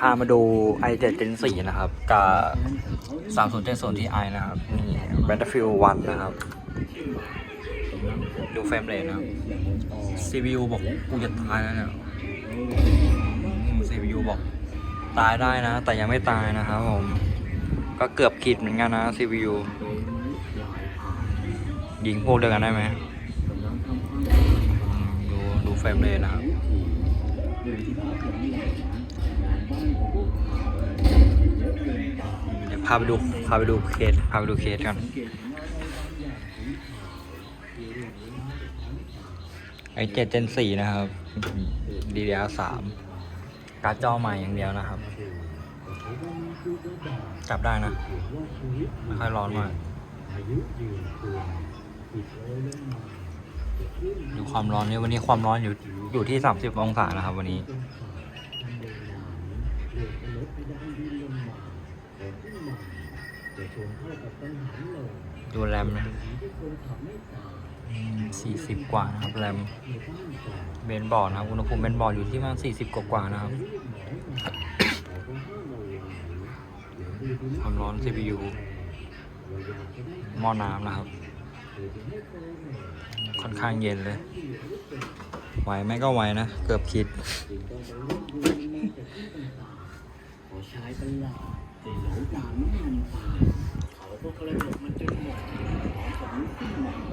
พามาดู i7 Gen 4นะครับ กับ3070 Ti นะครับ นี่ Battlefield 1 นะครับ ดูเฟรมเรทนะครับ CPU บอกกูจะตายแล้วเนี่ย CPU บอกตายได้นะ แต่ยังไม่ตายนะครับผม ก็เกือบขีดเหมือนกันนะ CPU ยิงพวกเดียวกันได้ไหมอืมดูดูเฟรมเรทนะครับ เดี๋ยวพาไปดูพาไปดูเคสพาไปดูเคสกันไอเจ็ดเจนสี่นะครับ DDR สามการ์ดจอใหม่อย่างเดียวนะครับ จับได้นะ ไม่ค่อยร้อนมากดูความร้อนนี่วันนี้ความร้อนอยู่อยู่ที่ 30 องศานะครับวันนี้ ดูแรมนะสี่สิบกว่านะครับแรมเบนบอร์ดนะครับอุณหภูมิเบนบอร์ดอยู่ที่ประมาณสี่สิบกว่าๆนะครับความร้อน CPU หม้อน้ำนะครับ ค่อนข้างเย็นเลย ไหวไหมก็ไหวนะ เกือบคิด ขอชายประหลาดแต่หลงตามน้ำมันตาเขาก็กระโดดมันจนหมดของผมขึ้นมา